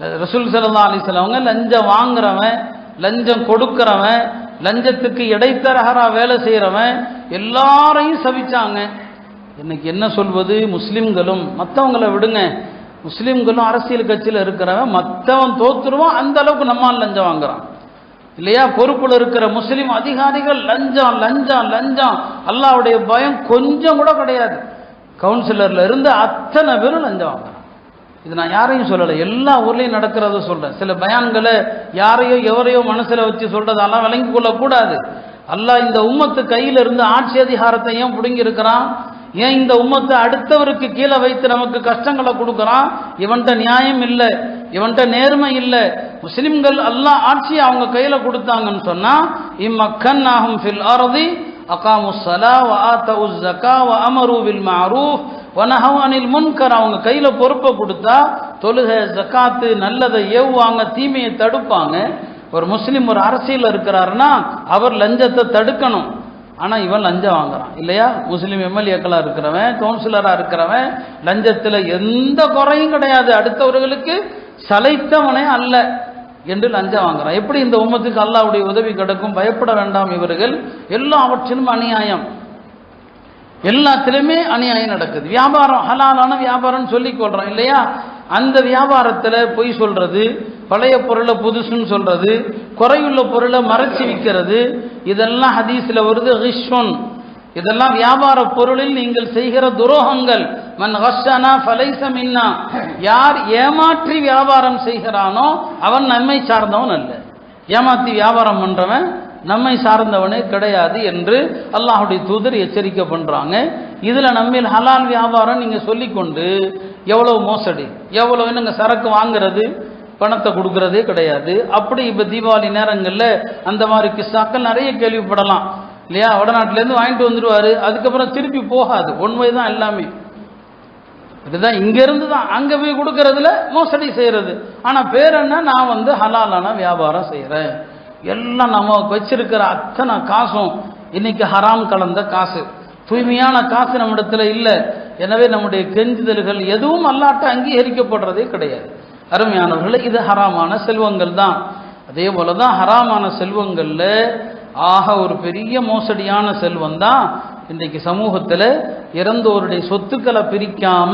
ரசூல் சல்லா அலிஸ்லாமங்க லஞ்சம் வாங்குறவன் லஞ்சம் கொடுக்குறவன் லஞ்சத்துக்கு இடைத்தரகரா வேலை செய்கிறவன் எல்லாரையும் சவிச்சாங்க. இன்னைக்கு என்ன சொல்வது? முஸ்லிம்களும் மற்றவங்களை விடுங்க. முஸ்லிம்களும் அரசியல் கட்சியில் இருக்கிறவன் மற்றவன் தோத்துருவான் அந்த அளவுக்கு நம்மால் லஞ்சம் வாங்குறான். இல்லையா? பொறுப்பில் இருக்கிற முஸ்லீம் அதிகாரிகள் லஞ்சம் லஞ்சம் லஞ்சம். அல்லாவுடைய பயம் கொஞ்சம் கூட கிடையாது. கவுன்சிலர்ல இருந்து அத்தனை பேரும் லஞ்சம் வாங்குறான் இது நான் யாரையும் சொல்லலை எல்லா ஊர்லேயும் நடக்கிறத சொல்கிறேன் சில பயான்களை யாரையோ எவரையோ மனசில் வச்சு சொல்கிறதெல்லாம் விளங்கி கொள்ளக்கூடாது அல்லாஹ் இந்த உம்மத்து கையில் இருந்து ஆட்சி அதிகாரத்தை ஏன் பிடுங்கி இருக்கிறான் ஏன் இந்த உம்மத்தை அடுத்தவருக்கு கீழே வைத்து நமக்கு கஷ்டங்களை கொடுக்குறான்? இவன்கிட்ட நியாயம் இல்லை இவன்கிட்ட நேர்மை இல்லை. முஸ்லிம்கள் எல்லாம் ஆட்சியை அவங்க கையில் கொடுத்தாங்கன்னு சொன்னால் இம்மக்கன் ஆகும் ஃபில் ஆரதி அகாமு சலா வ ஆத்தவு ஜக்கா வ அமரு வில் மஅரூஃப் முன்கர். அவங்க கையில் பொறுப்பை கொடுத்தா தொழுகை ஜக்காத்து நல்லதை ஏவுவாங்க தீமையை தடுப்பாங்க. ஒரு முஸ்லீம் ஒரு அரசியல் இருக்கிறாருன்னா அவர் லஞ்சத்தை தடுக்கணும். ஆனால் இவன் லஞ்சம் வாங்குறான். இல்லையா? முஸ்லீம் எம்எல்ஏக்களாக இருக்கிறவன் கவுன்சிலராக இருக்கிறவன் லஞ்சத்தில் எந்த குறையும் கிடையாது. அடுத்தவர்களுக்கு சலைத்தவனே அல்ல. என்று லஞ்சம் வாங்குறான். எப்படி இந்த உமத்துக்கு அல்லாவுடைய உதவி கிடைக்கும்? பயப்பட வேண்டாம் இவர்கள். எல்லாவற்றிலும் அநியாயம். எல்லாத்திலுமே அநியாயம் நடக்குது. வியாபாரம் ஹலாலான வியாபாரம் சொல்லி கொள்றோம் இல்லையா? அந்த வியாபாரத்தில் பொய் சொல்றது பழைய பொருளை புதுசுன்னு சொல்றது குறையுள்ள பொருளை மறைச்சி விற்கிறது இதெல்லாம் ஹதீஸில் வருது ரிஷ்வன் இதெல்லாம் வியாபார பொருளில் நீங்கள் செய்கிற துரோகங்கள். மன் ஹஷனா ஃபலைச மின்னா. யார் ஏமாற்றி வியாபாரம் செய்கிறானோ அவன் நம்மை சார்ந்தவன் அல்ல. ஏமாத்தி வியாபாரம் பண்றவன் நம்மை சார்ந்தவனே கிடையாது என்று அல்லாஹுடைய தூதர் எச்சரிக்கை பண்றாங்க. இதுல நம்மில் ஹலால் வியாபாரம் நீங்க சொல்லிக்கொண்டு எவ்வளவு மோசடி எவ்வளவு என்னங்க சரக்கு வாங்குறது பணத்தை கொடுக்கறதே கிடையாது. அப்படி இப்ப தீபாவளி நேரங்களில் அந்த மாதிரி கிஸ்ஸாக்கள் நிறைய கேள்விப்படலாம். இல்லையா? வடநாட்டிலேருந்து வாங்கிட்டு வந்துடுவாரு அதுக்கப்புறம் திருப்பி போகாது. உண்மை தான் எல்லாமே. இதுதான் இங்கேருந்து தான். அங்கே போய் கொடுக்கறதுல மோசடி செய்கிறது ஆனால் பேர் என்ன? நான் வந்து ஹலாலான வியாபாரம் செய்கிறேன் எல்லாம் நம்ம வச்சிருக்கிற அத்தனை காசும் இன்னைக்கு ஹராம் கலந்த காசு. தூய்மையான காசு நம்மிடத்தில் இல்லை. எனவே நம்முடைய கெஞ்சுதல்கள் எதுவும் அல்லாட்ட அங்கீகரிக்கப்படுறதே கிடையாது. அருமையானவர்களே இது ஹராமான செல்வங்கள் தான். அதே போல தான் ஹராமான செல்வங்களில் ஆக ஒரு பெரிய மோசடியான செல்வம் தான் இன்றைக்கு சமூகத்தில் இறந்தோருடைய சொத்துக்களை பிரிக்காம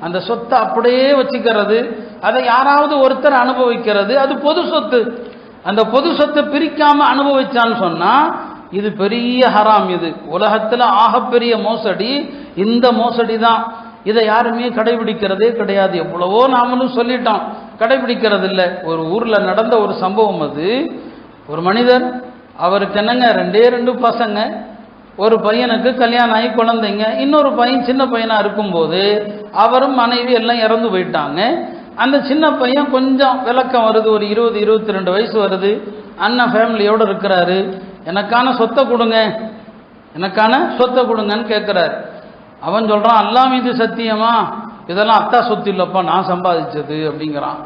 அந்த சொத்தை அப்படியே வச்சுக்கிறது. அதை யாராவது ஒருத்தர் அனுபவிக்கிறது. அது பொது சொத்து. அந்த பொது சொத்தை பிரிக்காம அனுபவிச்சான்னு சொன்னா இது பெரிய ஹராம் இது. உலகத்தில் ஆகப்பெரிய மோசடி. இந்த மோசடி தான். இதை யாருமே கடைபிடிக்கிறதே கிடையாது. எவ்வளவோ நாமளும் சொல்லிட்டோம். கடைபிடிக்கிறது இல்லை ஒரு ஊரில் நடந்த ஒரு சம்பவம் அது. ஒரு மனிதர் அவருக்கு என்னங்க? ரெண்டே ரெண்டு பசங்க. ஒரு பையனுக்கு கல்யாணம் ஆகி குழந்தைங்க. இன்னொரு பையன் சின்ன பையனாக இருக்கும்போது அவரும் மனைவி எல்லாம் இறந்து போயிட்டாங்க. அந்த சின்ன பையன் கொஞ்சம் விளக்கம் வருது. ஒரு இருபது இருபத்தி ரெண்டு வயசு வருது. அண்ணன் ஃபேமிலியோடு இருக்கிறாரு. எனக்கான சொத்தை கொடுங்க. எனக்கான சொத்தை கொடுங்கன்னு கேட்குறாரு அவன் சொல்கிறான் அல்லா மீது சத்தியமா? இதெல்லாம் அத்தா சொத்து இல்லைப்பா. நான் சம்பாதிச்சது அப்படிங்கிறான்.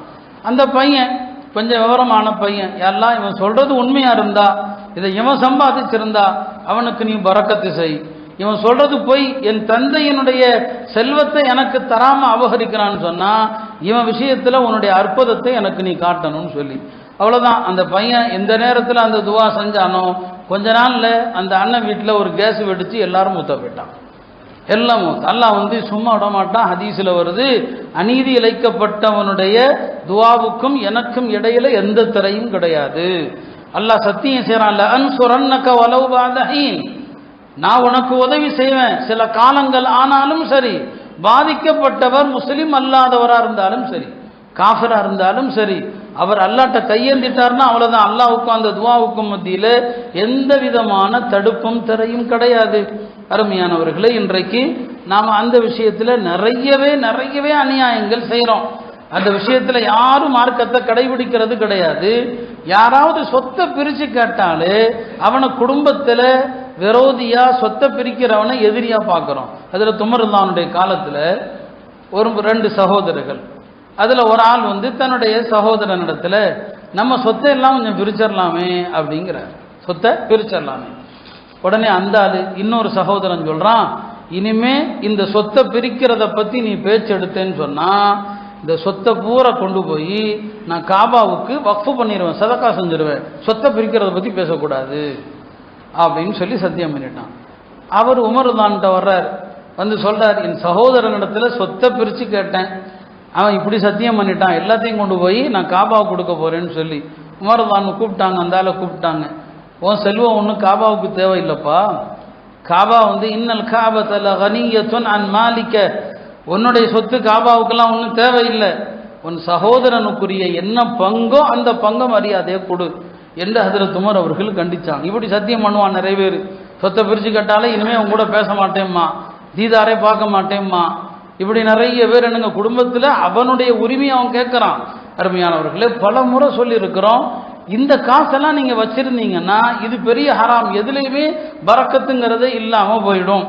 அந்த பையன் கொஞ்சம் விவரமான பையன். எல்லாம் இவன் சொல்கிறது உண்மையாக இருந்தால் இதை இவன் சம்பாதிச்சிருந்தா அவனுக்கு நீ பறக்கத்து செய். இவன் சொல்றது போய். என் தந்தையினுடைய செல்வத்தை எனக்கு தராம அபகரிக்கிறான்னு சொன்னா இவன் விஷயத்துல உன்னுடைய அற்புதத்தை எனக்கு நீ காட்டணும்னு சொல்லி. அவ்வளவுதான். அந்த பையன் எந்த நேரத்தில் அந்த துவா செஞ்சானோ கொஞ்ச நாள்ல அந்த அண்ணன் வீட்டில் ஒரு கேஸ் வெடிச்சு எல்லாரும் மூத்த போயிட்டான். எல்லாம் மூத்த. அல்லாஹ் வந்து சும்மா விடமாட்டான். ஹதீஸில் வருது அநீதி இழைக்கப்பட்டவனுடைய துவாவுக்கும் எனக்கும் இடையில எந்த திரையும் கிடையாது. அல்லாஹ் சத்தியம் செய்யறான்ல அன்சுரன்னக்க வலவுபாதஹீன் நான் உனக்கு உதவி செய்வேன். சில காலங்கள் ஆனாலும் சரி பாதிக்கப்பட்டவர் முஸ்லீம் அல்லாதவராக இருந்தாலும் சரி காஃபராக இருந்தாலும் சரி அவர் அல்லாட்ட கையெழுந்திட்டார்னா அவ்வளோதான் அல்லாவுக்கும் அந்த துவாவுக்கும் மத்தியில் எந்த விதமான தடுப்பும் திரையும் கிடையாது. அருமையானவர்களே இன்றைக்கு நாம் அந்த விஷயத்தில் நிறையவே நிறையவே அநியாயங்கள் செய்கிறோம் அந்த விஷயத்தில் யாரும் மார்க்கத்தை கடைபிடிக்கிறது கிடையாது. யாராவது சொத்தை பிரித்து கேட்டாலே அவனை குடும்பத்தில் விரோதியாக சொத்தை பிரிக்கிறவனை எதிரியாக பார்க்குறோம். அதில் துமருல்லானுடைய காலத்தில் ஒரு ரெண்டு சகோதரர்கள். அதில் ஒரு ஆள் வந்து தன்னுடைய சகோதரனிடத்தில் நம்ம சொத்தை எல்லாம் கொஞ்சம் பிரிச்சிடலாமே அப்படிங்கிறார். சொத்தை பிரிச்சிடலாமே. உடனே அந்த ஆள் இன்னொரு சகோதரன் சொல்கிறான் இனிமே இந்த சொத்தை பிரிக்கிறத பற்றி நீ பேச்சு எடுத்தேன்னு சொன்னால் இந்த சொத்தை பூரா கொண்டு போய் நான் காபாவுக்கு வக்ஃபு பண்ணிடுவேன் சதக்கா செஞ்சிருவேன். சொத்தை பிரிக்கிறத பற்றி பேசக்கூடாது. அப்படின்னு சொல்லி சத்தியம் பண்ணிட்டான். அவர் உமர்தான்கிட்ட வர்றார். வந்து சொல்கிறார் என் சகோதரனிடத்தில் சொத்தை பிரித்து கேட்டேன். அவன் இப்படி சத்தியம் பண்ணிட்டான். எல்லாத்தையும் கொண்டு போய் நான் காபாவுக்கு கொடுக்க போகிறேன்னு சொல்லி. உமர்தான் கூப்பிட்டாங்க அந்த ஆளை கூப்பிட்டாங்க. உன் செல்வம் ஒன்றும் காபாவுக்கு தேவையில்லைப்பா. காபா வந்து இன்னல் காபத்தில் கனியத்துன் அன் மாலிக்க உன்னுடைய சொத்து காபாவுக்கெல்லாம் ஒன்றும் தேவையில்லை. உன் சகோதரனுக்குரிய என்ன பங்கோ அந்த பங்கை மரியாதையை கொடு என்று ஹதரத் உமர் அவர்கள் கண்டிச்சாங்க. இப்படி சத்தியம் பண்ணுவான் நிறைய பேர். சொத்தை பிரித்து கேட்டாலே இனிமேல் அவங்க கூட பேச மாட்டேம்மா. தீதாரே பார்க்க மாட்டேம்மா. இப்படி நிறைய பேர் என்னங்க குடும்பத்தில் அவனுடைய உரிமையை அவன் கேட்குறான். அருமையானவர்களே பல முறை சொல்லியிருக்கிறோம். இந்த காசெல்லாம் நீங்கள் வச்சுருந்தீங்கன்னா இது பெரிய ஹராம். எதுலேயுமே பறக்கத்துங்கிறதே இல்லாமல் போயிடும்.